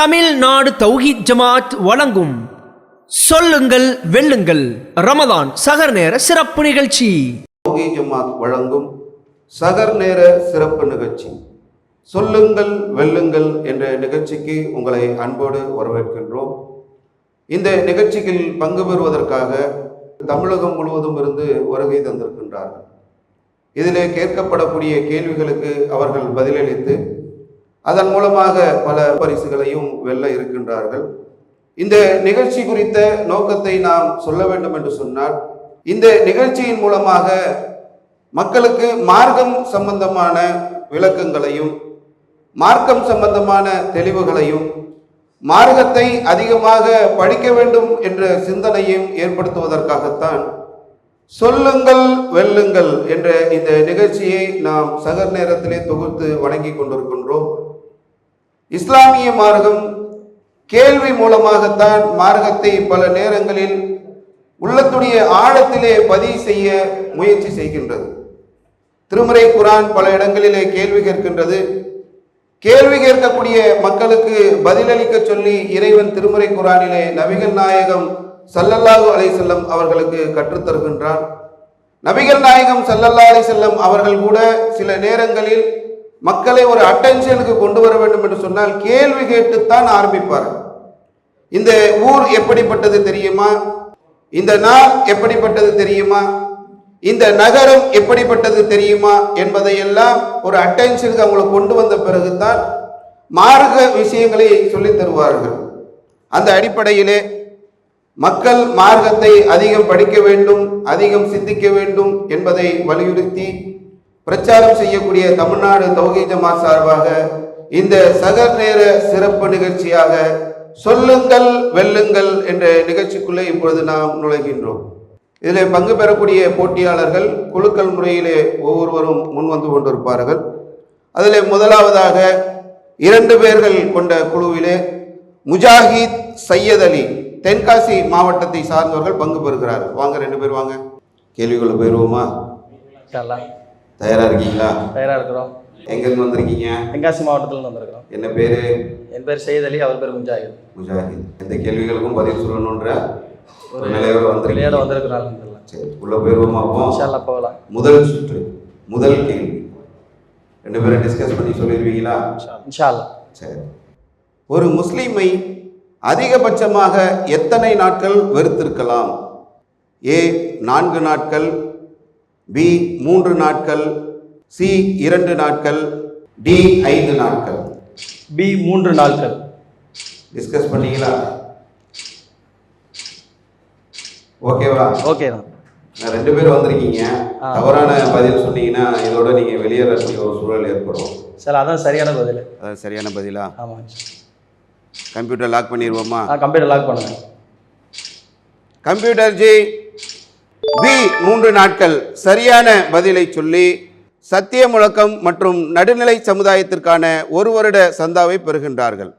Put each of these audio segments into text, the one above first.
தமிழ்நாடு தௌஹி ஜமாத் வழங்கும் சொல்லுங்கள் வெல்லுங்கள். ரமதான் சகர் நேர சிறப்பு நிகழ்ச்சி. தௌஹி ஜமாத் வழங்கும் சகர் நேர சிறப்பு நிகழ்ச்சி. சொல்லுங்கள் வெல்லுங்கள் என்ற நிகழ்ச்சிக்கு உங்களை அன்போடு வரவேற்கின்றோம். இந்த நிகழ்ச்சியில் பங்கு பெறுவதற்காக தமிழகம் முழுவதும் இருந்து வருகை தந்திருக்கின்றார்கள். இதிலே கேட்கப்படக்கூடிய கேள்விகளுக்கு அவர்கள் பதிலளித்து அதன் மூலமாக பல பரிசுகளையும் வெல்ல இருக்கின்றார்கள். இந்த நிகழ்ச்சி குறித்த நோக்கத்தை நாம் சொல்ல வேண்டும் என்று சொன்னால் இந்த நிகழ்ச்சியின் மூலமாக மக்களுக்கு மார்க்கம் சம்பந்தமான விளக்கங்களையும் மார்க்கம் சம்பந்தமான தெளிவுகளையும் மார்க்கத்தை அதிகமாக படிக்க வேண்டும் என்ற சிந்தனையும் ஏற்படுத்துவதற்காகத்தான் சொல்லுங்கள் வெல்லுங்கள் என்ற இந்த நிகழ்ச்சியை நாம் சகர் நேரத்திலே தொகுத்து வணங்கி கொண்டிருக்கின்றோம். இஸ்லாமிய மார்க்கம் கேள்வி மூலமாகத்தான் மார்க்கத்தை பல நேரங்களில் உள்ளத்துடைய ஆழத்திலே பதிவு செய்ய முயற்சி செய்கின்றது. திருமறை குரான் பல இடங்களிலே கேள்வி கேட்கின்றது. கேள்வி கேட்கக்கூடிய மக்களுக்கு பதிலளிக்க சொல்லி இறைவன் திருமறை குரானிலே நபிகள் நாயகம் சல்லல்லாஹு அலைசல்லம் அவர்களுக்கு கற்றுத்தருகின்றான் நபிகள் நாயகம் சல்லல்லா அலைஹிஸ்ஸல்லம் அவர்கள் கூட சில நேரங்களில் மக்களை ஒரு அட்டென்ஷனுக்கு கொண்டு வர வேண்டும் என்று சொன்னால் கேள்வி கேட்டுத்தான் ஆரம்பிப்பார். இந்த ஊர் எப்படிப்பட்டது தெரியுமா? இந்த நாள் எப்படிப்பட்டது தெரியுமா? இந்த நகரம் எப்படிப்பட்டது தெரியுமா? என்பதையெல்லாம் ஒரு அட்டென்ஷனுக்கு அவங்களை கொண்டு வந்த பிறகுதான் மார்க்க விஷயங்களை சொல்லித் தருவார்கள். அந்த அடிப்படையிலே மக்கள் மார்க்கத்தை அதிகம் படிக்க வேண்டும் அதிகம் சிந்திக்க வேண்டும் என்பதை வலியுறுத்தி பிரச்சாரம் செய்யக்கூடிய தமிழ்நாடு தௌஹீ ஜமாத் சார்பாக இந்த சகர் நேர சிறப்பு நிகழ்ச்சியாக சொல்லுங்கள் வெல்லுங்கள் என்ற நிகழ்ச்சிக்குள்ளே இப்பொழுது நாம் நுழைகின்றோம். இதில் பங்கு பெறக்கூடிய போட்டியாளர்கள் குழுக்கள் முறையிலே ஒவ்வொருவரும் முன்வந்து கொண்டிருப்பார்கள். அதில் முதலாவதாக இரண்டு பேர்கள் கொண்ட குழுவிலே முஜாஹித் சையத் அலி தென்காசி மாவட்டத்தை சார்ந்தவர்கள் பங்கு பெறுகிறார்கள். வாங்க ரெண்டு பேர் வாங்க. கேள்விக்குள்ள போயிடுவோமா இன்ஷால்லாம் தயாரா இருக்கீங்களா? தயாராக இருக்கிறோம். எங்கேருந்து வந்திருக்கீங்க? தென்காசி மாவட்டத்திலிருந்து வந்திருக்கிறோம். என்ன பேரு? என் பேர் சையத் அலி அவர் பேர் முஜாஹித். முஜாஹித். எந்த கேள்விகளுக்கும் பதில் சொல்லணுன்ற? ஒரு நிலையோட விளையாட வந்திருக்கீங்க வந்திருக்கிறாங்க சரி உள்ள போயிடுவோமா அப்போ? போகலாம். முதல் சுற்று முதல் கேள்வி. ரெண்டு பேரும் டிஸ்கஸ் பண்ணி சொல்லிடுவீங்களா? இன்ஷால்லா சரி. ஒரு முஸ்லீமை அதிகபட்சமாக எத்தனை நாட்கள் வெறுத்திருக்கலாம்? ஏ நான்கு நாட்கள் பி மூன்று நாட்கள் சி இரண்டு நாட்கள் டி ஐந்து நாட்கள். பி மூன்று நாட்கள். டிஸ்கஸ் பண்ணீங்களா? ஓகேவா ஓகே தான் நான் ரெண்டு பேரும் வந்திருக்கீங்க. தவறான பதில் சொன்னீங்கன்னா இதோட நீங்க வெளியேறக்கூடிய ஒரு சூழல் ஏற்படும். சார் அதான் சரியான பதில். அதான் சரியான பதிலா? ஆமாம் கம்ப்யூட்டர் லாக் பண்ணிடுவோமா கம்ப்யூட்டர் லாக் பண்ணுங்க. கம்ப்யூட்டர் ஜி பி மூன்று நாட்கள் சரியான பதிலை சொல்லி சத்திய முழக்கம் மற்றும் நடுநிலை சமுதாயத்திற்கான ஒரு வருட சந்தாவை பெறுகின்றார்கள்.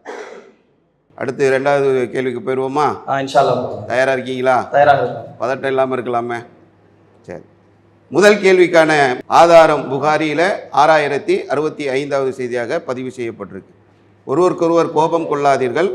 அடுத்து இரண்டாவது கேள்விக்கு போயிடுவோமா இருக்கீங்களா? தயாராக இருக்கோம். பதட்டம் இல்லாமல் இருக்கலாமே. சரி. முதல் கேள்விக்கான ஆதாரம் புகாரியில் ஆறாயிரத்தி அறுபத்தி ஐந்தாவது செய்தியாக பதிவு செய்யப்பட்டிருக்கு. ஒருவருக்கொருவர் கோபம் கொள்ளாதீர்கள்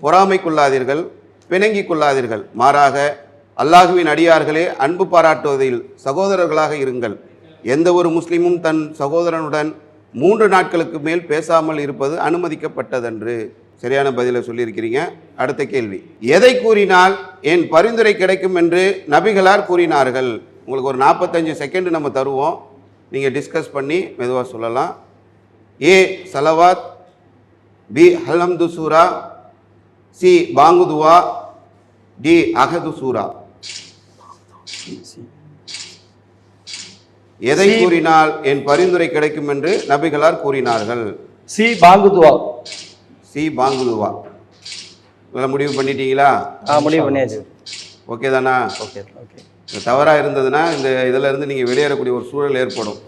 பொறாமை கொள்ளாதீர்கள் பிணங்கி கொள்ளாதீர்கள். மாறாக அல்லாஹுவின் அடியார்களே அன்பு பாராட்டுவதில் சகோதரர்களாக இருங்கள். எந்த ஒரு முஸ்லீமும் தன் சகோதரனுடன் மூன்று நாட்களுக்கு மேல் பேசாமல் இருப்பது அனுமதிக்கப்பட்டதென்று சரியான பதிலை சொல்லியிருக்கிறீங்க. அடுத்த கேள்வி. எதை கூறினால் என் பரிந்துரை கிடைக்கும் என்று நபிகளார் கூறினார்கள்? உங்களுக்கு ஒரு நாற்பத்தஞ்சு செகண்டு நம்ம தருவோம். நீங்கள் டிஸ்கஸ் பண்ணி மெதுவாக சொல்லலாம். ஏ சலவாத். பி ஹல்ஹம்து சூரா. சி பாங்குதுவா. டி அகது சூரா. எதை. கூறினால் என் பரிந்துரை கிடைக்கும் என்று நபிகளார் கூறினார்கள்? சி பாங்குதுவா. சி பாங்குதுவா. நல்லா முடிவு பண்ணிட்டீங்களா? முடிவு பண்ணியாச்சு. ஓகே தானா? Okay okay. தவறாக இருந்ததுன்னா இந்த இதில் இருந்து நீங்கள் வெளியேறக்கூடிய ஒரு சூழல் ஏற்படும்.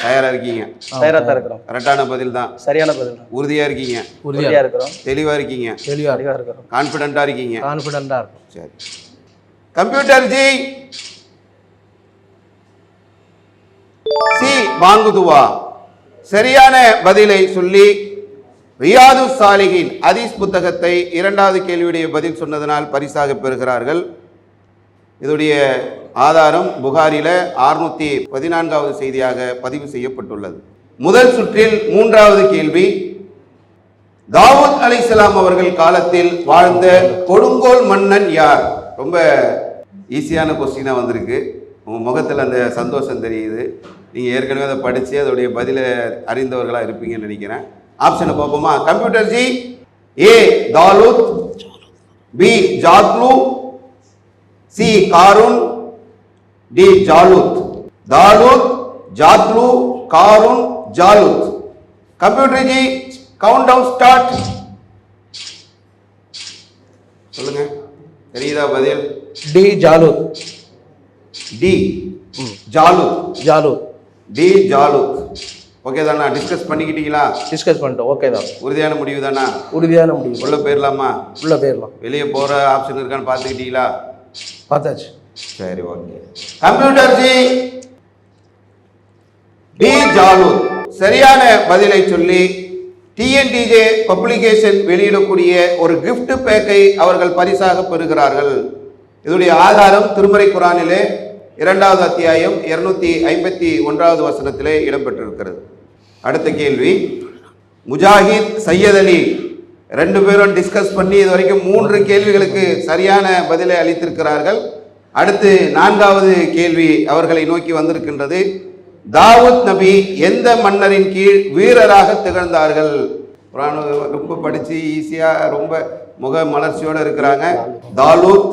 தயாராக இருக்கீங்க. தயாராக தான் இருக்கிறோம். கரெக்டான பதில் தான். சரியான பதில் தான். உறுதியாக இருக்கீங்க. உறுதியாக இருக்கிறோம். தெளிவாக இருக்கீங்க. தெளிவாக இருக்கிறோம். கான்ஃபிடென்ட்டாக இருக்கீங்க. கான்ஃபிடென்ட்டாக இருக்கும். சரி. கம்ப்யூட்டர் ஜி. சி வாங்குதுவா. சரியான பதிலை சொல்லி ரியாது சாலிகின் அதீஸ் புத்தகத்தை இரண்டாவது கேள்வியுடைய பதில் சொன்னதனால் பரிசாக பெறுகிறார்கள். இதோடைய ஆதாரம் புகாரில ஆறுநூத்தி பதினான்காவது செய்தியாக பதிவு செய்யப்பட்டுள்ளது. முதல் சுற்றில் மூன்றாவது கேள்வி தாவூத் அலைஹிஸ்ஸலாம் அவர்கள் காலத்தில் வாழ்ந்த கொடுங்கோல் மன்னன் யார்? ரொம்ப ஈஸியான கொஸ்டினாக வந்திருக்கு. உங்கள் முகத்தில் அந்த சந்தோஷம் தெரியுது. நீங்கள் ஏற்கனவே அதை படித்து அதோடைய பதிலை அறிந்தவர்களாக இருப்பீங்கன்னு நினைக்கிறேன். ஆப்ஷனை பார்ப்போமா? கம்ப்யூட்டர் ஜி ஏ தாலூத் பி ஜாத்லு சி காரூன் டி ஜாலுத் தாலூத் ஜாத்லு காரூன் ஜாலுத் computer ji count down start சொல்லுங்கள் தெரியுதா பதில்? டி ஜாலூத் டி. ஜாலுத் ஜாலூத் டி ஜாலுத் ஓகே தானா? டிஸ்கஸ் பண்ணிக்கிட்டீங்களா? டிஸ்கஸ் பண்ணிட்டோம். ஓகே தான். உறுதியான முடிவு தானா? உறுதியான முடிவு. உள்ள போயிடலாமா உள்ள போயிடலாம் வெளியே போகிற ஆப்ஷன் இருக்கான்னு பார்த்துக்கிட்டீங்களா? பார்த்தாச்சு. சரி ஓகே கம்ப்யூட்டர் ஜி டி ஜாலு சரியான பதிலை சொல்லி டிஎன்டிஜே பப்ளிகேஷன் வெளியிடக்கூடிய ஒரு கிஃப்ட் பேக்கை அவர்கள் பரிசாக பெறுகிறார்கள். இதனுடைய ஆதாரம் திருமறை குரானிலே இரண்டாவது அத்தியாயம் இருநூத்தி ஐம்பத்தி ஒன்றாவது வசனத்திலே இடம்பெற்றிருக்கிறது. அடுத்த கேள்வி முஜாஹித் சையத் அலி ரெண்டு பேரும் டிஸ்கஸ் பண்ணி இது வரைக்கும் மூன்று கேள்விகளுக்கு சரியான பதிலை அளித்திருக்கிறார்கள். அடுத்து நான்காவது கேள்வி அவர்களை நோக்கி வந்திருக்கின்றது. தாவூத் நபி எந்த மன்னரின் கீழ் வீரராக திகழ்ந்தார்கள்? குர்ஆன் ரொம்ப படித்து ஈஸியாக ரொம்ப முக மலர்ச்சியோடு இருக்கிறாங்க. தாலூத்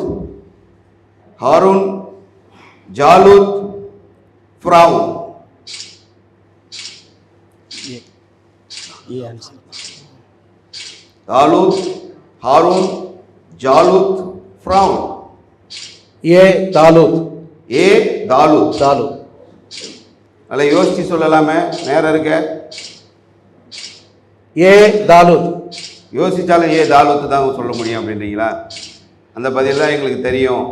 ஹாரூன் ஜாலூத் ஃப்ராவுன் தாலூத் ஹாரூன் ஜாலூத் ஃப்ராவுன் ஏ தாலூத். ஏ தாலூத். தாலூத். நல்லா யோசிச்சு சொல்லலாமே. நேரம் இருக்க. ஏ தாலூத். யோசிச்சாலும் ஏ தாலூத்து தான் சொல்ல முடியும் அப்படின்றீங்களா? அந்த பதில் தான் எங்களுக்கு தெரியும்.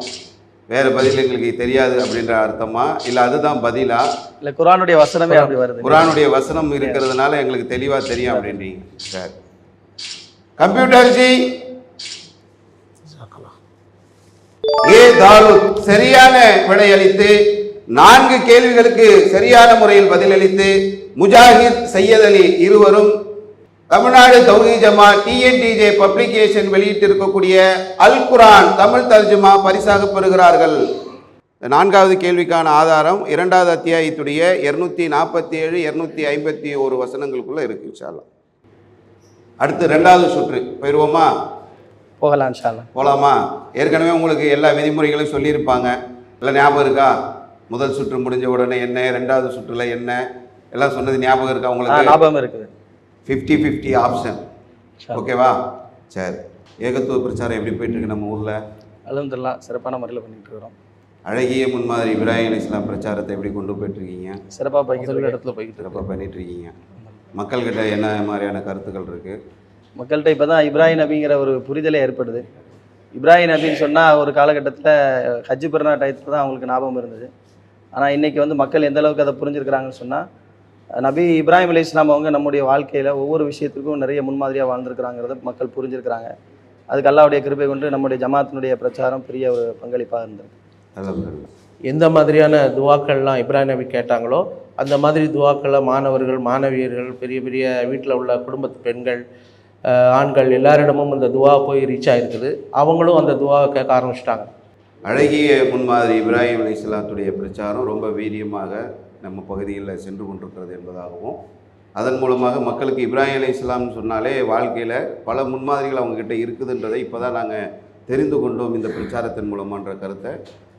வேற பதில் எங்களுக்கு தெரியாது அப்படின்ற அர்த்தமா? இல்லை அதுதான் பதிலா? இல்ல குரானுடைய வசனமே அப்படி வருது. குரானுடைய வசனம் இருக்கிறதுனால எங்களுக்கு தெளிவா தெரியும் அப்படின்றீங்க. சரி. கம்ப்யூட்டர் ஜி. ஏ தாலூத். சரியான விடையளித்து நான்கு கேள்விகளுக்கு சரியான முறையில் பதிலளித்து முஜாஹித் சையத் அலி இருவரும் தமிழ்நாடு தௌஹி ஜமா டிஎன்டிஜே பப்ளிகேஷன் வெளியிட்டிருக்கக்கூடிய அல் குரான் தமிழ் தர்ஜுமா பரிசாக பெறுகிறார்கள். நான்காவது கேள்விக்கான ஆதாரம் இரண்டாவது அத்தியாயத்துடைய இருநூத்தி நாற்பத்தி ஏழு இருநூத்தி ஐம்பத்தி ஒரு வசனங்களுக்குள்ள இருக்கு இன்ஷால்லா அடுத்து ரெண்டாவது சுற்று போயிடுவோமா போகலாம் போலாமா? ஏற்கனவே உங்களுக்கு எல்லா விதிமுறைகளும் சொல்லியிருப்பாங்க. எல்லாம் ஞாபகம் இருக்கா? முதல் சுற்று முடிஞ்ச உடனே என்ன ரெண்டாவது சுற்றுல என்ன? எல்லாம் சொன்னது ஞாபகம் இருக்கா உங்களுக்கு? ஞாபகம் இருக்குது. ஃபிஃப்டி ஃபிஃப்டி ஆப்ஷன் ஓகேவா? சரி. ஏகத்துவ பிரச்சாரம் எப்படி போயிட்டு இருக்கு நம்ம ஊர்ல? அலமதுல்லா சிறப்பான முறையில் பண்ணிட்டு இருக்கிறோம். அழகிய முன்மாதிரி இப்ராஹிம் இஸ்லாம் பிரச்சாரத்தை எப்படி கொண்டு போயிட்டு இருக்கீங்க சிறப்பாக போய்கிட்டு. இடத்துல போய்கிட்டு சிறப்பாக பண்ணிட்டு இருக்கீங்க மக்கள்கிட்ட என்ன மாதிரியான கருத்துக்கள் இருக்கு? மக்கள்கிட்ட இப்போ தான் இப்ராஹிம் நபிங்கிற ஒரு புரிதலே ஏற்படுது. இப்ராஹிம் நபின்னு சொன்னால் ஒரு காலகட்டத்தில் ஹஜ்ஜு பெருநா டயத்தில் தான் அவங்களுக்கு ஞாபகம் இருந்தது. ஆனால் இன்றைக்கி வந்து மக்கள் எந்த அளவுக்கு அதை புரிஞ்சிருக்கிறாங்கன்னு சொன்னால் நபி இப்ராஹிம் அலி இஸ்லாம் அவங்க நம்முடைய வாழ்க்கையில் ஒவ்வொரு விஷயத்துக்கும் நிறைய முன்மாதிரியாக வாழ்ந்துருக்கிறாங்கிறத மக்கள் புரிஞ்சுருக்கிறாங்க. அதுக்கு அல்லாவுடைய கிருப்பை கொண்டு நம்முடைய ஜமாத்தினுடைய பிரச்சாரம் பெரிய ஒரு பங்களிப்பாக இருந்திருக்கு. எந்த மாதிரியான துவாக்கள்லாம் இப்ராஹிம் நபி கேட்டாங்களோ அந்த மாதிரி துவாக்களை மாணவர்கள் மாணவியர்கள் பெரிய பெரிய வீட்டில் உள்ள குடும்பத்து பெண்கள் ஆண்கள் எல்லாரிடமும் அந்த துவா போய் ரீச் ஆகிருக்குது அவங்களும் அந்த துவாவை கேட்க ஆரம்பிச்சிட்டாங்க. அழகிய முன்மாதிரி இப்ராஹிம் அலி இஸ்லாத்துடைய பிரச்சாரம் ரொம்ப வீரியமாக நம்ம பகுதிகளில் சென்று கொண்டிருக்கிறது என்பதாகவும் அதன் மூலமாக மக்களுக்கு இப்ராஹிம் அலி இஸ்லாம்னு சொன்னாலே வாழ்க்கையில் பல முன்மாதிரிகள் அவங்கக்கிட்ட இருக்குதுன்றதை இப்போ தான் நாங்கள் தெரிந்து கொண்டோம் இந்த பிரச்சாரத்தின் மூலமான்ற கருத்தை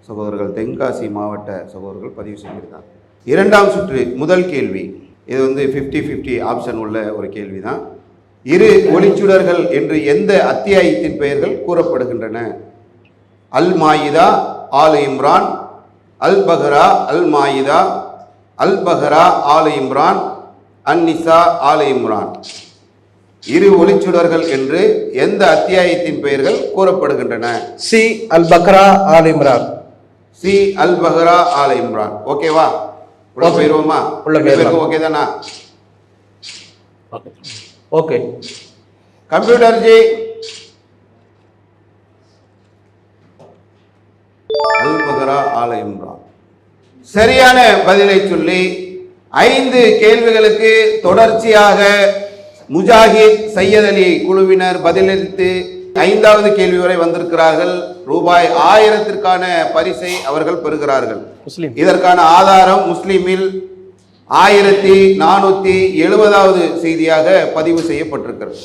சகோதரர்கள் தென்காசி மாவட்ட சகோதரர்கள் பதிவு செஞ்சிருக்காங்க இரண்டாம் சுற்று முதல் கேள்வி. இது வந்து ஃபிஃப்டி ஃபிஃப்டி ஆப்ஷன் உள்ள ஒரு கேள்வி தான் இரு ஒளிச்சுடர்கள் என்று எந்த அத்தியாயத்தின் பெயர்கள் கூறப்படுகின்றன? அல் மாயிதா ஆல் இம்ரான். அல் பஹ்ரா அல் மாயிதா அல் பஹ்ரா ஆல் இம்ரான். அன் நிசா ஆல் இம்ரான். இரு ஒளிச்சுடர்கள் என்று எந்த அத்தியாயத்தின் பெயர்கள் கூறப்படுகின்றன? சி அல் பக்ரா ஆல் இம்ரான். சி அல் பஹ்ரா ஆல் இம்ரான். ஓகேவா உள்ள. போயிருவோமா? உள்ள. ஓகே தானா? Okay computer ji. அல் பகரா ஆல இம்ரான் சரியான பதிலை சொல்லி ஐந்து கேள்விகளுக்கு தொடர்ச்சியாக முஜாஹித் சையத் அலி குழுவினர் பதிலளித்து ஐந்தாவது கேள்வி வரை வந்திருக்கிறார்கள். ரூபாய் ஆயிரத்திற்கான பரிசை அவர்கள் பெறுகிறார்கள். முஸ்லீம். இதற்கான ஆதாரம் முஸ்லிமில் ஆயிரத்தி நானூத்தி எழுபதாவது செய்தியாக பதிவு செய்யப்பட்டிருக்கிறது.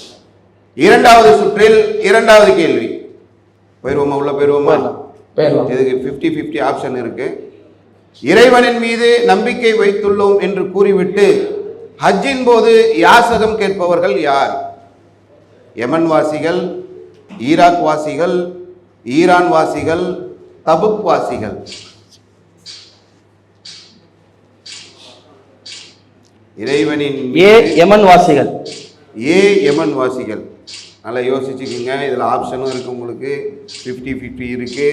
இரண்டாவது சுற்றில் இரண்டாவது கேள்வி. போயிருவோமா? உள்ள போயிடலாம். இதுக்கு 50 50 ஆப்ஷன் இருக்கு. இறைவனின் மீது நம்பிக்கை வைத்துள்ளோம் என்று கூறிவிட்டு ஹஜ்ஜின் போது யாசகம் கேட்பவர்கள் யார்? யமன் வாசிகள் ஈராக் வாசிகள் ஈரான் வாசிகள் தபுக் வாசிகள் இறைவனின் ஏ யமன் வாசிகள் ஏ யமன் வாசிகள் நல்லா யோசிச்சுக்குங்க இதில் ஆப்ஷனும் இருக்குது உங்களுக்கு. ஃபிஃப்டி ஃபிஃப்டி இருக்குது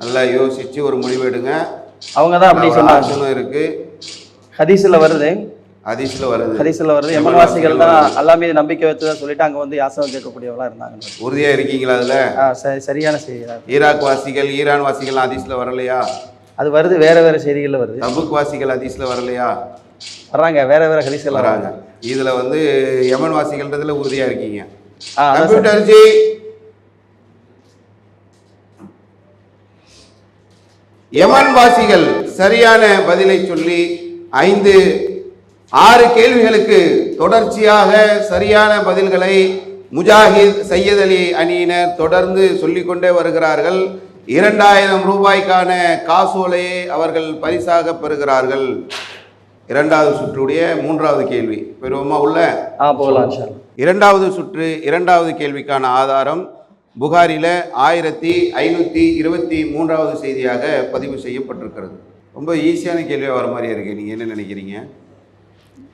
நல்லா யோசித்து ஒரு முடிவு எடுங்க. அவங்க தான் அப்படி சொன்னாங்க. இருக்குது ஹதீஸ்ல வருது. ஹதீஸில் வருது. ஹதீஸ்ல வருது. யமன் வாசிகள் தான் அல்லா மீது நம்பிக்கை வச்சதா சொல்லிட்டு அங்க வந்து யாசகம் கேட்கக்கூடியவங்களா இருந்தாங்க. உறுதியாக இருக்கீங்களா அதில்? சரி சரியான செய்தி தான். ஈராக் வாசிகள் ஈரான் வாசிகள் ஹதீஸில் வரலையா? அது வருது வேற வேற செய்திகள்ல வருது. தபுக் வாசிகள் ஹதீஸில் வரலையா? வர்றாங்க வேற வேற ஹதீஸ்கள் வராங்க. இதில் வந்து யமன் வாசிகள்ன்றதுல உறுதியாக இருக்கீங்க. ஆ அதான் சார். கம்ப்யூட்டர் ஜி யமன் வாசிகள் சரியான பதிலை சொல்லி ஐந்து ஆறு கேள்விகளுக்கு தொடர்ச்சியாக சரியான பதில்களை முஜாஹித் சையத் அலி அணியினர் தொடர்ந்து சொல்லிக்கொண்டே வருகிறார்கள். இரண்டாயிரம் ரூபாய்க்கான காசோலையை அவர்கள் பரிசாக பெறுகிறார்கள். இரண்டாவது சுற்றுடைய மூன்றாவது கேள்வி. பெறுவோமா உள்ள. இரண்டாவது சுற்று இரண்டாவது கேள்விக்கான ஆதாரம் புகாரில ஆயிரத்தி ஐநூற்றி இருபத்தி மூன்றாவது செய்தியாக பதிவு செய்யப்பட்டிருக்கிறது. ரொம்ப ஈஸியான கேள்வியாக வர மாதிரியே இருக்கு. நீங்கள் என்ன நினைக்கிறீங்க?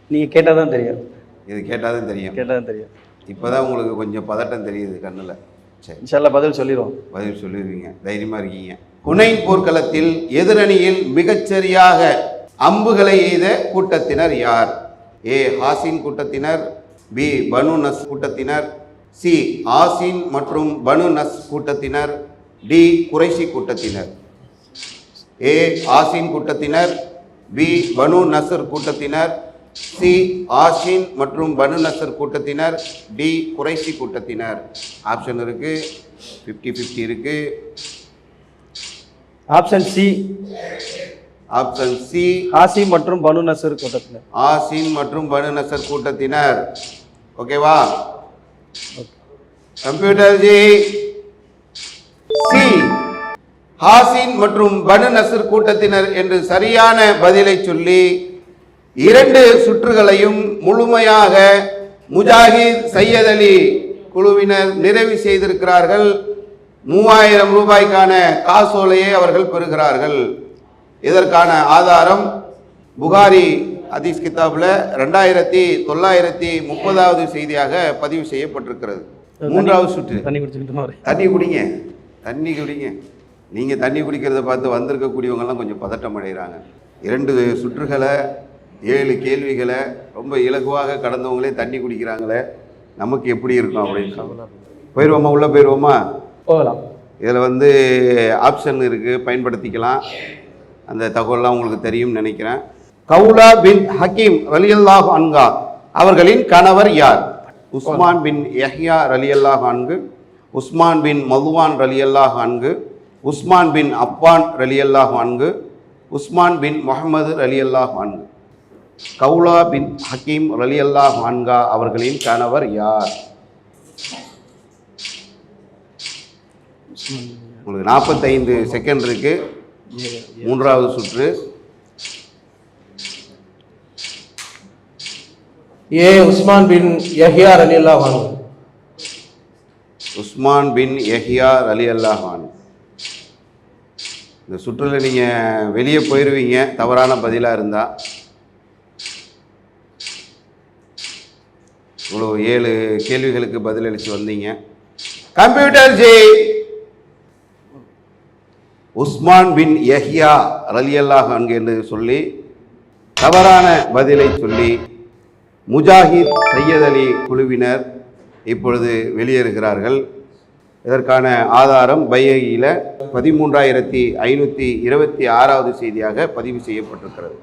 நீங்க கேட்டாதான் தெரியும். இது கேட்டால் தான் தெரியும். கேட்டாதான் தெரியும். இப்போதான் உங்களுக்கு கொஞ்சம் பதட்டம் தெரியுது கண்ணில். சரி. இன்ஷால்லா பதில் சொல்லிடுவோம். பதில் சொல்லிடுவீங்க. தைரியமாக இருக்கீங்க. ஹுனைன் போர்க்களத்தில் எதிரணியில் மிகச்சரியாக அம்புகளை எய்த கூட்டத்தினர் யார்? ஏ. ஹாசின் கூட்டத்தினர் பி. பனு நஸ் கூட்டத்தினர் சி. ஆசின் மற்றும் பனு நஸ் கூட்டத்தினர் டி. குறைஷி கூட்டத்தினர். ஏ. ஆசின் கூட்டத்தினர் பி. பனு நசர் கூட்டத்தினர் சி. ஆஷின் மற்றும் பனு நசர் கூட்டத்தினர் டி. குறைஷி கூட்டத்தினர். ஆப்ஷன் இருக்கு. ஃபிஃப்டி ஃபிஃப்டி இருக்கு. Option C. Option C. ஹாசி மற்றும் பனு நசர் கூட்டத்தினர். ஆசின் மற்றும் பனு நசர் கூட்டத்தினர். ஓகேவா? கம்ப்யூட்டர் ஜி. சி. ஹாசின் மற்றும் பனு நசர் கூட்டத்தினர் என்று சரியான பதிலை சொல்லி இரண்டு சுற்றுகளையும் முழுமையாக முஜாஹித் சையத் அலி குழுவினர் நிறைவு செய்திருக்கிறார்கள். மூவாயிரம் ரூபாய்க்கான காசோலையை அவர்கள் பெறுகிறார்கள். இதற்கான ஆதாரம் புகாரி ஹதீஸ் கிதாபில் ரெண்டாயிரத்தி தொள்ளாயிரத்தி முப்பதாவது செய்தியாக பதிவு செய்யப்பட்டிருக்கிறது. மூன்றாவது சுற்று. தண்ணி குடிச்சுக்கிட்டு தண்ணி குடிங்க. தண்ணி குடிங்க. நீங்கள் தண்ணி குடிக்கிறத பார்த்து வந்திருக்கக்கூடியவங்கெல்லாம் கொஞ்சம் பதட்டம் அடைகிறாங்க இரண்டு சுற்றுகளை ஏழு கேள்விகளை ரொம்ப இலகுவாக கடந்தவங்களே தண்ணி குடிக்கிறாங்களே நமக்கு எப்படி இருக்கும் அப்படின்னு. போயிடுவோமா உள்ளே போயிடுவோமா போகலாம். இதில் வந்து ஆப்ஷன் இருக்குது பயன்படுத்திக்கலாம். அந்த தகவல்லாம் உங்களுக்கு தெரியும்னு நினைக்கிறேன். கவுலா பின் ஹக்கீம் ரலியல்லாஹ் அன்கா அவர்களின் கணவர் யார்? உஸ்மான் பின் யஹ்யா ரலியல்லாஹ் அன்கு உஸ்மான் பின் மதுவான் ரலியல்லாஹ் அன்கு உஸ்மான் பின் அப்பான் ரலியல்லாஹ் அன்கு உஸ்மான் பின் முகமது ரலியல்லாஹ் அன்கு கவுலா பின் ஹக்கீம் ரலியல்லாஹ் அன்கா அவர்களின் கணவர் யார்? உங்களுக்கு நாற்பத்தைந்து செகண்ட் இருக்கு. மூன்றாவது சுற்று. ஏ உஸ்மான் பின் யஹியா அலி அல்லாஹான் உஸ்மான் பின் யஹியார் அலி அல்லாஹான் இந்த சுற்றில் நீங்கள் வெளியே போயிடுவீங்க தவறான பதிலாக இருந்தால் இவ்வளோ ஏழு கேள்விகளுக்கு பதிலளித்து வந்தீங்க. கம்ப்யூட்டர் ஜி உஸ்மான் பின் யஹியா ரலியல்லாஹ் அன்கு என்று சொல்லி தவறான பதிலை சொல்லி முஜாஹித் சையத் அலி குழுவினர் இப்பொழுது வெளியேறுகிறார்கள். இதற்கான ஆதாரம் பையகியில் பதிமூன்றாயிரத்தி ஐநூற்றி இருபத்தி ஆறாவது செய்தியாக பதிவு செய்யப்பட்டிருக்கிறது.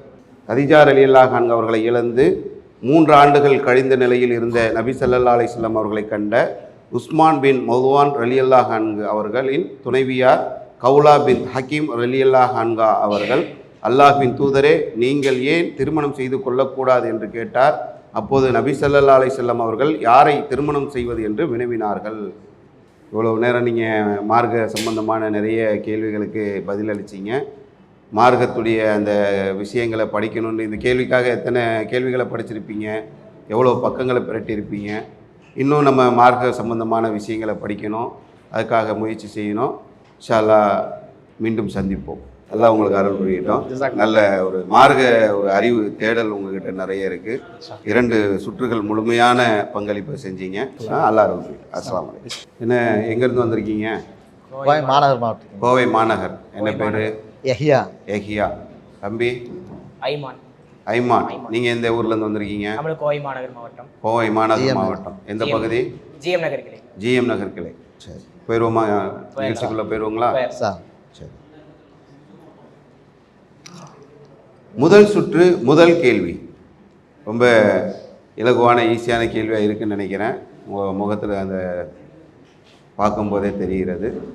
கதிஜார் அலியல்லாஹ் கான் அவர்களை இழந்து மூன்று ஆண்டுகள் கழிந்த நிலையில் இருந்த நபி சல்லல்லா அலிஸ்லாம் அவர்களை கண்ட உஸ்மான் பின் மௌவான் ரலியல்லாஹ் ஹான்கு அவர்களின் துணைவியார் கவுலா பின் ஹக்கீம் ரலியல்லாஹ் ஹான்கா அவர்கள் அல்லாஹின் தூதரே நீங்கள் ஏன் திருமணம் செய்து கொள்ளக்கூடாது? என்று கேட்டார். அப்போது நபி ஸல்லல்லாஹு அலைஹி செல்லம் அவர்கள் யாரை திருமணம் செய்வது என்று வினவினார்கள்? இவ்வளவு நேரம் நீங்கள் மார்க்க சம்பந்தமான நிறைய கேள்விகளுக்கு பதிலளிச்சீங்க. மார்க்கத்துடைய அந்த விஷயங்களை படிக்கணும்னு இந்த கேள்விக்காக எத்தனை கேள்விகளை படிச்சிருப்பீங்க? எவ்வளோ பக்கங்களை பிரட்டியிருப்பீங்க இன்னும் நம்ம மார்க்க சம்பந்தமான விஷயங்களை படிக்கணும். அதுக்காக முயற்சி செய்யணும். ஷாலா மீண்டும் சந்திப்போம். எல்லாம் உங்களுக்கு அருள் புரியட்டும். நல்ல ஒரு மார்க்க ஒரு அறிவு தேடல் உங்ககிட்ட நிறைய இருக்கு. இரண்டு சுற்றுகள் முழுமையான பங்களிப்பை செஞ்சீங்க. அல்லா அருள் புரியட்டும் அஸ்ஸலாமு அலைக்கும். என்ன எங்கேருந்து வந்திருக்கீங்க? கோவை மாநகர் மாவட்டம் கோவை மாநகர். என்ன பேர்? எஹியா. ஏகியா தம்பி? ஐமான். ஐமான். நீங்கள் எந்த ஊர்லேருந்து வந்திருக்கீங்க? கோவை மாநகர் மாவட்டம். கோவை மாநகர். மாவட்டம். எந்த. பகுதி? ஜிஎம் நகர் கிளை. ஜிஎம் நகர் கிளை. சரி. போயிடுவோமா நிகழ்ச்சிக்குள்ளே போயிடுவோங்களா. சார் சரி முதல் சுற்று முதல் கேள்வி. ரொம்ப இலகுவான ஈஸியான கேள்வியாக இருக்குன்னு நினைக்கிறேன். உங்கள் முகத்தில் அந்த பார்க்கும்போதே தெரிகிறது.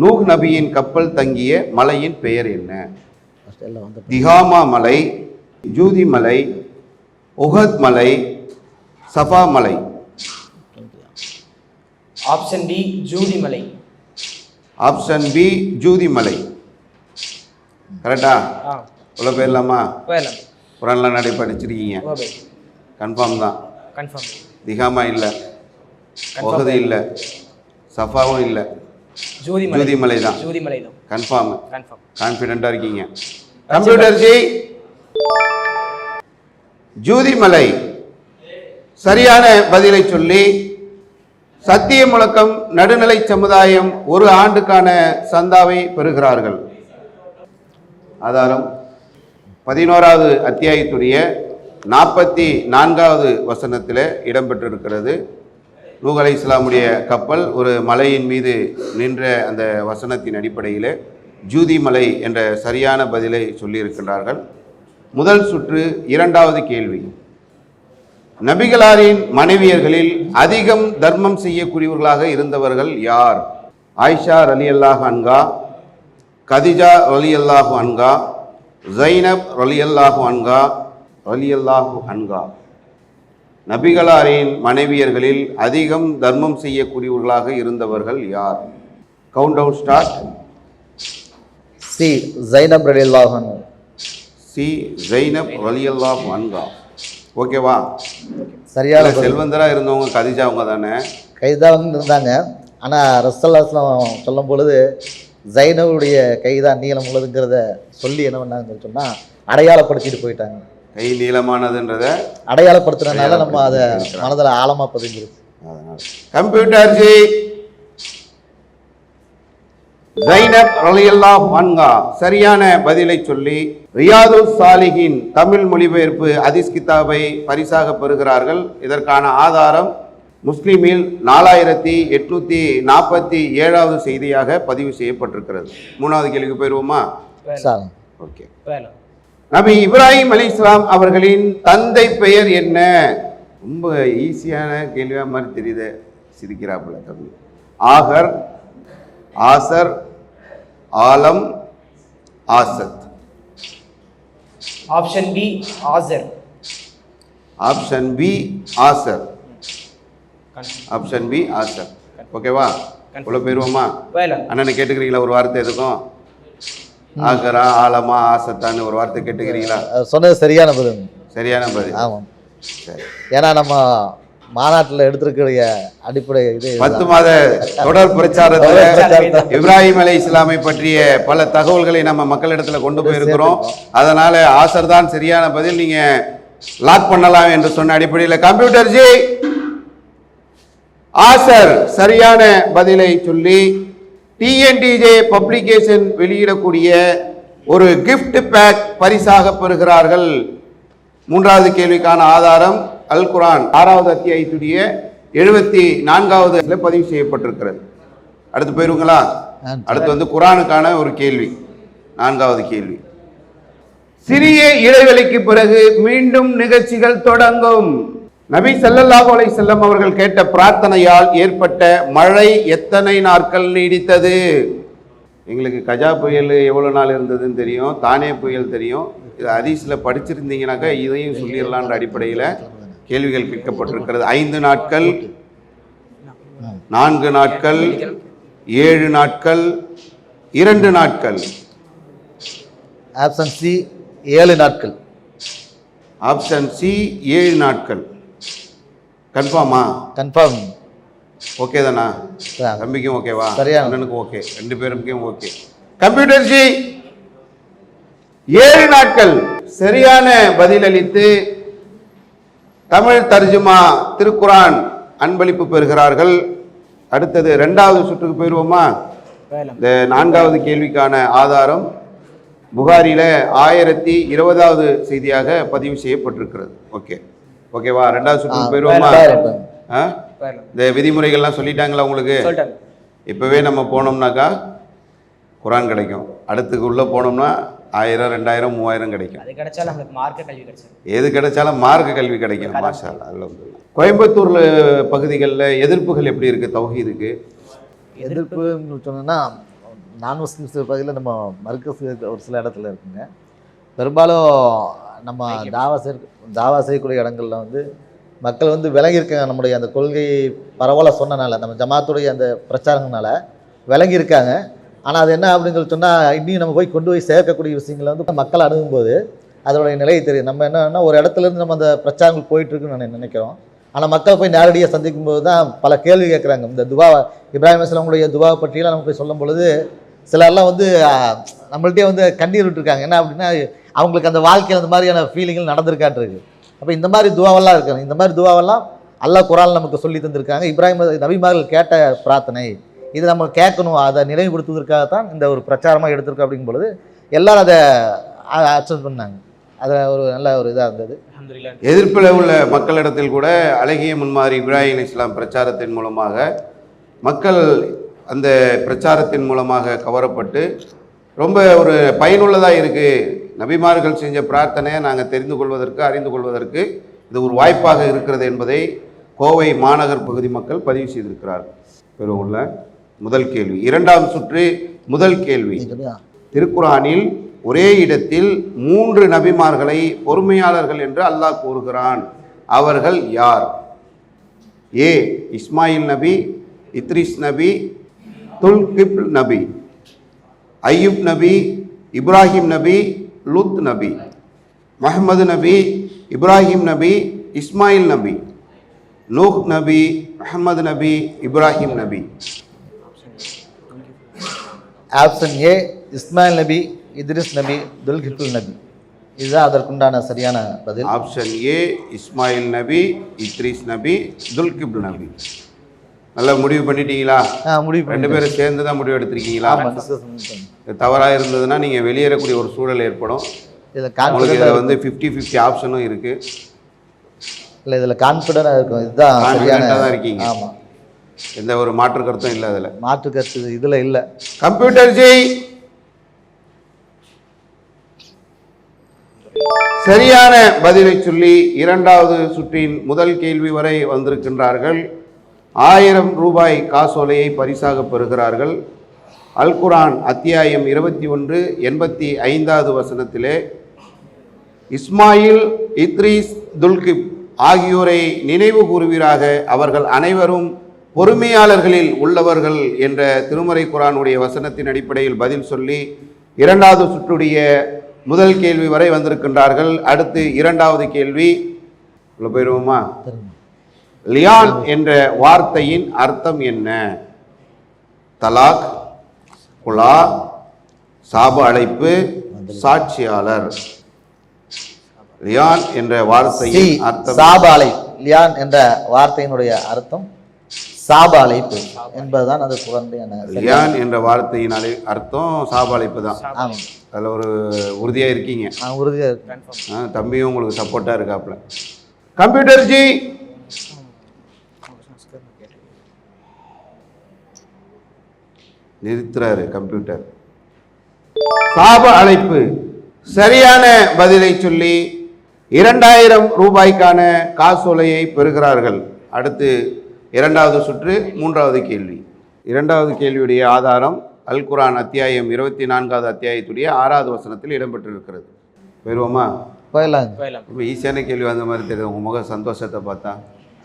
நூஹ் நபியின் கப்பல் தங்கிய மலையின் பெயர் என்ன? திகாமா மலை ஜூதி மலை உஹத் மலை சஃபா மலை. ஆப்ஷன் டி ஜூதி மலை. ஆப்ஷன் பி ஜூதி மலை. கரெக்டா? ஆ. உள்ள போயிடலாமா போயிடலாம் குரான்லாம் நடை படிச்சிருக்கீங்க? கன்ஃபார்ம் தான். கன்ஃபார்ம் திகாமா இல்லை. உஹது இல்லை. சஃபாவும் இல்லை. ஜூதி மலை ஜூதி மலை தான். ஜூதி மலை தான் கன்ஃபார்ம் கன்ஃபார்ம் கான்ஃபிடென்ட்டாக இருக்கீங்க கம்ப்யூட்டர் ஜி ஜூதி மலை சரியான பதிலை சொல்லி சத்திய முழக்கம் நடுநிலை சமுதாயம் ஒரு ஆண்டுக்கான சந்தாவை பெறுகிறார்கள். ஆதாரம் பதினோராவது அத்தியாயத்துடைய நாற்பத்தி நான்காவது வசனத்தில் இடம்பெற்றிருக்கிறது. நூஹ் அலை இஸ்லாமுடைய கப்பல் ஒரு மலையின் மீது நின்ற அந்த வசனத்தின் அடிப்படையில் ஜூதி மலை என்ற சரியான பதிலை சொல்லியிருக்கின்றார்கள். முதல் சுற்று இரண்டாவது கேள்வி. நபிகளாரின் மனைவியர்களில் அதிகம் தர்மம் செய்யக்கூடியவர்களாக இருந்தவர்கள் யார்? ஆயிஷா ரலி அல்லாஹ் அன்கா கதிஜா ரலி அல்லாஹ் அன்கா ஜைனப் ரலி அல்லாஹு அன்கா ரலி அல்லாஹு அன்கா நபிகளாரின் மனைவியர்களில் அதிகம் தர்மம் செய்யக்கூடியவர்களாக இருந்தவர்கள் யார்? Count down start C Zainab ரலியல்லாஹு சி ஜைனப் ரலி அல்லாஹு அன்கா ஓகேவா சரியான இல்ல, செல்வந்தரா இருந்தவங்க கதிஜா அவங்க தானே? வந்து இருந்தாங்க. ஆனால் ரசல்லாஸ்லாம் சொல்லும் பொழுது ஜைனவுடைய கைதான் நீளம் உள்ளதுங்கிறத சொல்லி என்ன பண்ணாங்கன்னு சொன்னால் அடையாளப்படுத்திட்டு போயிட்டாங்க. கை நீளமானதுன்றத அடையாளப்படுத்துறதுனால நம்ம அதை மனதில் ஆழமாக பதிஞ்சிருக்கு கம்ப்யூட்டர் ஜி. ஜைனப் ரலியல்லாஹு அன்ஹா சரியான பதிலை சொல்லி ரியாது சாலிகின் தமிழ் மொழிபெயர்ப்பு ஹதீஸ் கிதாபை பரிசாக பெறுகிறார்கள். இதற்கான ஆதாரம் முஸ்லிமில் நாலாயிரத்தி எட்நூத்தி நாற்பத்தி ஏழாவது செய்தியாக பதிவு செய்யப்பட்டிருக்கிறது. மூணாவது கேள்விக்கு போயிடுவோமா? சார். ஓகே. நபி இப்ராஹிம் அலைஹிஸ்ஸலாம் அவர்களின் தந்தை பெயர் என்ன? ரொம்ப ஈஸியான கேள்வியாக மாதிரி தெரியுது சிரிக்கிறாப்புல தம்பி. ஆகர் ஆசர் ஆலம் ஆசத். ஆப்ஷன் பி ஆசர். ஆப்ஷன் பி ஆசர். ஆப்ஷன் பி ஆசர் ஓகேவா உள்ள போயிடுவோமா அண்ணனை கேட்டுக்கிறீங்களா? ஒரு வார்த்தை எதுக்கும்? ஆகரா ஆலமா ஆசத்தான்னு ஒரு வார்த்தை கேட்டுக்கிறீங்களா? சொன்னது சரியான பதில். சரியான பதில். ஆமாம். சரி. ஏன்னா நம்ம மாநாட்டில் எடுத்திருக்கிற அடிப்படை இது பத்து மாத தொடர் பிரச்சாரத்துல இப்ராஹிம் அலை இஸ்லாமை பற்றிய பல தகவல்களை நம்ம மக்களிடத்துல கொண்டு போயிருக்கிறோம். அதனால ஆசர் தான் சரியான பதில். நீங்க லாக் பண்ணலாம் என்று சொன்ன அடிப்படையில் கம்ப்யூட்டர் ஜி ஆசர் சரியான பதிலை சொல்லி டிஎன்டிஜே பப்ளிகேஷன் வெளியிடக்கூடிய ஒரு gift பேக் பரிசாக பெறுகிறார்கள். மூன்றாவது கேள்விக்கான ஆதாரம் அல் குரான் ஆறாவது அத்தியாயத்துடைய எழுபத்தி நான்காவது பதிவு செய்யப்பட்டிருக்கிறது. அடுத்து போயிருங்களா? அடுத்து வந்து குரானுக்கான ஒரு கேள்வி. நான்காவது கேள்வி. சிறிய இடைவெளிக்கு பிறகு மீண்டும் நிகழ்ச்சிகள் தொடங்கும். நபி ஸல்லல்லாஹு அலைஹி செல்லம் அவர்கள் கேட்ட பிரார்த்தனையால் ஏற்பட்ட மழை எத்தனை நாட்கள் நீடித்தது? எங்களுக்கு கஜா புயல் எவ்வளோ நாள் இருந்ததுன்னு தெரியும் தானே புயல் தெரியும். இது ஹதீஸில் படிச்சிருந்தீங்கன்னாக்கா இதையும் சொல்லிடலான்ற அடிப்படையில் கேள்விகள் கேட்கப்பட்டிருக்கிறது. ஐந்து நாட்கள் நான்கு நாட்கள் ஏழு நாட்கள் இரண்டு நாட்கள். ஆப்ஷன் சி ஏழு நாட்கள். ஆப்ஷன் சி ஏழு நாட்கள். கன்ஃபார்மா கன்ஃபார்ம் ஓகே தானா. தம்பிக்கும் ஓகேவா சரியான. அண்ணனுக்கும் ஓகே ரெண்டு பேருக்கும் ஓகே கம்ப்யூட்டர் ஜி ஏழு நாட்கள் சரியான பதிலளித்து தமிழ் தர்ஜுமா திருக்குரான் அன்பளிப்பு பெறுகிறார்கள். அடுத்தது ரெண்டாவது சுற்றுக்கு போயிடுவோமா இந்த நான்காவது கேள்விக்கான ஆதாரம் புகாரில ஆயிரத்தி இருபதாவது செய்தியாக பதிவு செய்யப்பட்டிருக்கிறது. ஓகே ஓகேவா? ரெண்டாவது சுற்றுக்கு போயிடுவோமா இந்த விதிமுறைகள்லாம் சொல்லிட்டாங்களா உங்களுக்கு? இப்போவே நம்ம போனோம்னாக்கா குரான் கிடைக்கும். அடுத்துக்கு உள்ளே போனோம்னா ஆயிரம் ரெண்டாயிரம் மூவாயிரம் கிடைக்கும். அது கிடைச்சாலும் நம்மளுக்கு மார்க்க கல்வி கிடைச்சிடும் எது கிடைச்சாலும் மார்க்க கல்வி கிடைக்கணும் மாஷா அல்லாஹ். அல்ஹம்துலில்லாஹ். கோயம்புத்தூர்ல பகுதிகளில் எதிர்ப்புகள் எப்படி இருக்கு? தௌஹீதுக்கு எதிர்ப்புன்னு சொன்னோன்னா நான் முஸ்லிம்ஸ் பகுதியில் நம்ம மர்க்கஸ் ஒரு சில இடத்துல இருக்குங்க. பெரும்பாலும் நம்ம தாவா செய் தாவா செய்யக்கூடிய இடங்கள்ல வந்து மக்கள் வந்து விலகி இருக்காங்க நம்முடைய அந்த கொள்கை பரவலாக சொன்னனால நம்ம ஜமாத்துடைய அந்த பிரச்சாரங்கனால விலகி இருக்காங்க ஆனால் அது என்ன அப்படின்னு சொல்லி சொன்னால் இன்னும் நம்ம போய் கொண்டு போய் சேர்க்கக்கூடிய விஷயங்களை வந்து மக்கள் அணுகும்போது அதனுடைய நிலை தெரியும். நம்ம என்னன்னா ஒரு இடத்துல இருந்து நம்ம அந்த பிரச்சாரங்கள் போயிட்டு இருக்குன்னு நான் நினைக்கிறோம். ஆனால் மக்கள் போய் நேரடியாக சந்திக்கும் போது தான் பல கேள்வி கேட்குறாங்க. இந்த துவா இப்ராஹிம் அஸ்லாமுடைய துவா பற்றியெல்லாம் நம்ம போய் சொல்லும் பொழுது சிலர்லாம் வந்து நம்மள்ட்டே வந்து கண்ணீர் விட்டுருக்காங்க. என்ன அப்படின்னா அவங்களுக்கு அந்த வாழ்க்கையில் அந்த மாதிரியான ஃபீலிங்கள் நடந்திருக்காட்டிருக்கு அப்போ இந்த மாதிரி துவாவெல்லாம் இருக்காங்க இந்த மாதிரி துவாவெல்லாம் அல்லாஹ் குரான் நமக்கு சொல்லி தந்திருக்காங்க. இப்ராஹிம் நபிமார்கள் கேட்ட பிரார்த்தனை இது நம்ம கேட்கணும் அதை நினைவுபடுத்துவதற்காகத்தான் இந்த ஒரு பிரச்சாரமாக எடுத்திருக்கோம் அப்படிங்கும் பொழுது எல்லாரும் அதை அக்செப்ட் பண்ணாங்க. அதில் ஒரு நல்ல ஒரு இதாக இருந்தது. அல்ஹம்துலில்லாஹ். எதிர்ப்பில் உள்ள மக்களிடத்தில் கூட அழகிய முன்மாதிரி இப்ராஹிம் இஸ்லாம் பிரச்சாரத்தின் மூலமாக மக்கள் அந்த பிரச்சாரத்தின் மூலமாக கவரப்பட்டு ரொம்ப ஒரு பயனுள்ளதாக இருக்குது நபிமார்கள் செஞ்ச பிரார்த்தனையை நாங்கள் தெரிந்து கொள்வதற்கு அறிந்து கொள்வதற்கு இது ஒரு வாய்ப்பாக இருக்கிறது என்பதை கோவை மாநகர் பகுதி மக்கள் பதிவு செய்திருக்கிறார்கள் பெருவுள்ள முதல் கேள்வி. இரண்டாம் சுற்று முதல் கேள்வி. திருக்குரானில் ஒரே இடத்தில் மூன்று நபிமார்களை பொறுமையாளர்கள் என்று அல்லாஹ் கூறுகிறான். அவர்கள் யார்? ஏ இஸ்மாயில் நபி இத்ரிஸ் நபி துல்கிப் நபி ஐயூப் நபி இப்ராஹிம் நபி லுத் நபி முஹம்மது நபி இப்ராஹிம் நபி இஸ்மாயில் நபி நூஹ் நபி முஹம்மது நபி இப்ராஹிம் நபி. ஆப்ஷன் ஏ இஸ்மாயில் நபி இத்ரிஸ் நபி துல்கிஃபுல் நபி. இதுதான் அதற்குண்டான சரியான பதில். ஆப்ஷன் ஏ இஸ்மாயில் நபி இத்ரிஸ் நபி துல்கிப் நபி. நல்லா முடிவு பண்ணிட்டீங்களா? முடிவு ரெண்டு பேரும் சேர்ந்து தான் முடிவு எடுத்திருக்கீங்களா? தவறாக இருந்ததுன்னா நீங்கள் வெளியேறக்கூடிய ஒரு சூழல் ஏற்படும். இதில் உங்களுக்கு கான்ஃபிடென்ட்டாக இதில் வந்து ஃபிஃப்டி ஃபிஃப்டி ஆப்ஷனும் இருக்குது இல்லை இதில் கான்ஃபிடென்ட்டாக இருக்கும். இதுதான் Confident-ஆ தான் இருக்கீங்க. ஆமாம் எந்த ஒரு மாற்று கருத்தும் இல்லை அதில். மாற்று கருத்து இதில் இல்லை. கம்ப்யூட்டர் ஜி! சரியான பதிலை சொல்லி இரண்டாவது சுற்றின் முதல் கேள்வி வரை வந்திருக்கின்றார்கள். ஆயிரம் ரூபாய் காசோலையை பரிசாக பெறுகிறார்கள். அல்குரான் அத்தியாயம் இருபத்தி ஒன்று எண்பத்தி ஐந்தாவது வசனத்திலே இஸ்மாயில் இத்ரீஸ் துல்கிப் ஆகியோரை நினைவு கூறுவீராக அவர்கள் அனைவரும் பொறுமையாளர்களில் உள்ளவர்கள் என்ற திருமறை குரானுடைய வசனத்தின் அடிப்படையில் பதில் சொல்லி இரண்டாவது சுற்றுடைய முதல் கேள்வி வரை வந்திருக்கின்றார்கள். அடுத்து இரண்டாவது கேள்வி. உள்ள போயிடுவோமா லியான் என்ற வார்த்தையின் அர்த்தம் என்ன? தலாக் குலா சாப அழைப்பு சாட்சியாளர். லியான் என்ற வார்த்தையின் அர்த்தம் சாபாலை லியான் என்ற வார்த்தையினுடைய அர்த்தம் சாபாலைப்பு என்பதுதான் அது குரண்டைய லியான் என்ற வார்த்தையின் அழை அர்த்தம் சாப அழைப்பு தான். அதில் ஒரு உறுதியாக இருக்கீங்க. உறுதியாக இருக்கேன். தம்பியும் உங்களுக்கு சப்போர்ட்டாக இருக்காப்புல. கம்ப்யூட்டர் ஜி நிறுத்துறாரு கம்ப்யூட்டர் சாப அழைப்பு. சரியான பதிலை சொல்லி இரண்டாயிரம் ரூபாய்க்கான காசோலையை பெறுகிறார்கள். அடுத்து இரண்டாவது சுற்று மூன்றாவது கேள்வி. இரண்டாவது கேள்வியுடைய ஆதாரம் அல் குர்ஆன் அத்தியாயம் இருபத்தி நான்காவது அத்தியாயத்துடைய ஆறாவது வசனத்தில் இடம்பெற்றிருக்கிறது. போயிடலாங்க போயிடலாம். ரொம்ப ஈஸியான கேள்வி வந்த மாதிரி தெரியுது. உங்க முக சந்தோஷத்தை பார்த்தா.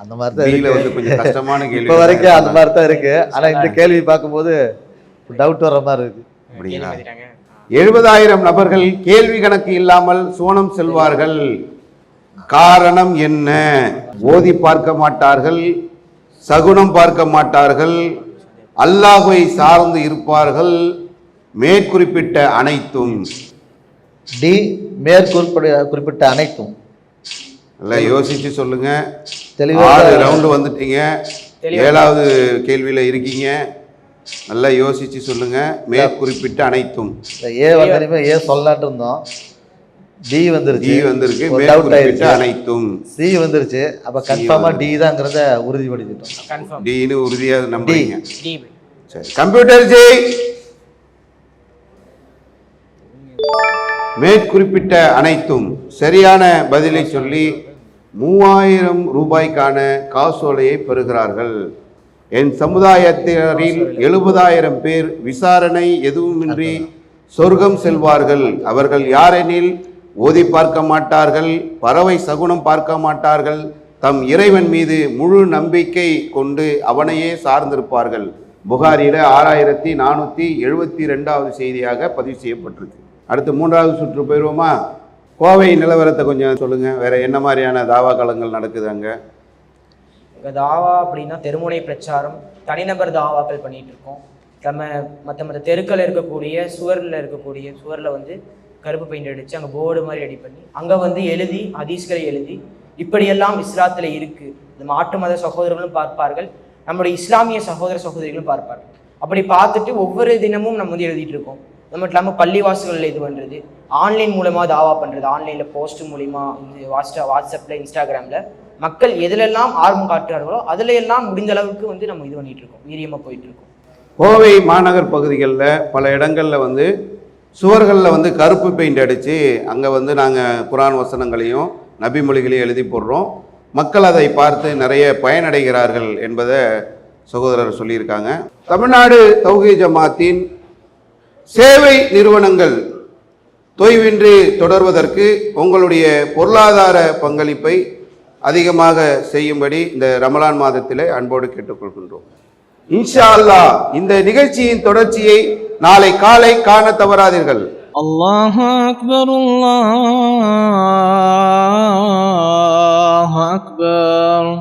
அந்த மாதிரி தான் வந்து கொஞ்சம் கஷ்டமான கேள்வி இப்போ வரைக்கும் அந்த மாதிரி தான் இருக்கு. ஆனா இந்த கேள்வி பார்க்கும்போது டவுட் வர மாதிரி இருக்கு. அப்படிங்களா? எழுபதாயிரம் நபர்கள் கேள்வி கணக்கு இல்லாமல் சோனம் செல்வார்கள். காரணம் என்ன? ஓதி பார்க்க மாட்டார்கள் சகுனம் பார்க்க மாட்டார்கள் அல்லாஹ்வை சார்ந்து இருப்பார்கள் மேற்குறிப்பிட்ட அனைத்தும். டி மேற்குறிப்பிட்ட குறிப்பிட்ட அனைத்தும். நல்லா யோசிச்சு சொல்லுங்க. தெளிவாக ஆறு ரவுண்டு வந்துட்டீங்க. ஏழாவது கேள்வியில இருக்கீங்க. நல்லா யோசிச்சு சொல்லுங்க. மேற்குறிப்பிட்ட அனைத்தும். இந்த ஏ வந்தனையுமே ஏ சொல்லலான்ட்டு இருந்தோம். டி வந்துருச்சு. டி வந்திருக்கு. மேற்குறிப்பிட்ட ஆயிருச்சு. அனைத்தும். சி வந்துருச்சு. அப்ப கன்ஃபார்மா டி தாங்கிறத உறுதிப்படுத்திட்டோம். கன்ஃபார்ம் டின்னு உறுதியா நம்புறீங்க. சரி. கம்ப்யூட்டர் ஜி மேற்குறிப்பிட்ட அனைத்தும் சரியான பதிலை சொல்லி மூவாயிரம் ரூபாய்க்கான காசோலையை பெறுகிறார்கள். என் சமுதாயத்தினரில் எழுபதாயிரம் பேர் விசாரணை எதுவுமின்றி சொர்க்கம் செல்வார்கள். அவர்கள் யாரெனில் ஓதி பார்க்க மாட்டார்கள் பறவை சகுனம் பார்க்க மாட்டார்கள் தம் இறைவன் மீது முழு நம்பிக்கை கொண்டு அவனையே சார்ந்திருப்பார்கள். புகாரில ஆறாயிரத்தி நானூற்றி எழுபத்தி ரெண்டாவது செய்தியாக பதிவு செய்யப்பட்டிருக்கு. அடுத்து மூன்றாவது சுற்று போயிடுவோமா கோவை நிலவரத்தை கொஞ்சம் சொல்லுங்க. வேற என்ன மாதிரியான தாவா களங்கள் நடக்குது அங்கே? இங்கே தாவா அப்படின்னா தெருமுனை பிரச்சாரம் தனிநபர் தாவாக்கள் பண்ணிட்டு இருக்கோம் நம்ம மற்ற மற்ற தெருக்கள் இருக்கக்கூடிய சுவரில் இருக்கக்கூடிய சுவரில் வந்து கருப்பு பெயிண்ட் அடித்து அங்கே போர்டு மாதிரி ரெடி பண்ணி அங்கே வந்து எழுதி ஹதீஸ்களை எழுதி இப்படியெல்லாம் இஸ்லாத்தில் இருக்குது இந்த மாற்று மத சகோதரர்களும் பார்ப்பார்கள். நம்முடைய இஸ்லாமிய சகோதர சகோதரிகளும் பார்ப்பார்கள். அப்படி பார்த்துட்டு ஒவ்வொரு தினமும் நம்ம வந்து எழுதிட்டு இருக்கோம். அது மட்டும் இல்லாமல் பள்ளிவாசல்களில் இது பண்ணுறது ஆன்லைன் மூலமாக தாவா பண்ணுறது ஆன்லைனில் போஸ்ட் மூலிமா வாட்ஸ்அப் வாட்ஸ்அப்பில் இன்ஸ்டாகிராமில் மக்கள் எதிலெல்லாம் ஆர்வம் காட்டுறார்களோ அதுல எல்லாம் அளவுக்கு வந்து நம்ம இது பண்ணிகிட்டு இருக்கோம் வீரியமாக போயிட்டு இருக்கோம் கோவை மாநகர் பகுதிகளில் பல இடங்களில் வந்து சுவர்களில் வந்து கருப்பு பெயிண்ட் அடித்து அங்கே வந்து நாங்கள் குரான் வசனங்களையும் நபிமொழிகளையும் எழுதி போடுறோம். மக்கள் அதை பார்த்து நிறைய பயனடைகிறார்கள் என்பதை சகோதரர் சொல்லியிருக்காங்க. தமிழ்நாடு தௌஹி ஜமாத்தின் சேவை நிறுவனங்கள் தொய்வின்றி தொடர்வதற்கு உங்களுடைய பொருளாதார பங்களிப்பை அதிகமாக செய்யும்படி இந்த ரமலான் மாதத்திலே அன்போடு கேட்டுக்கொள்கின்றோம். இன்ஷா அல்லா இந்த நிகழ்ச்சியின் தொடர்ச்சியை நாளை காலை காண தவறாதீர்கள். அல்லாஹ் அக்பர் அல்லாஹ் அக்பர்.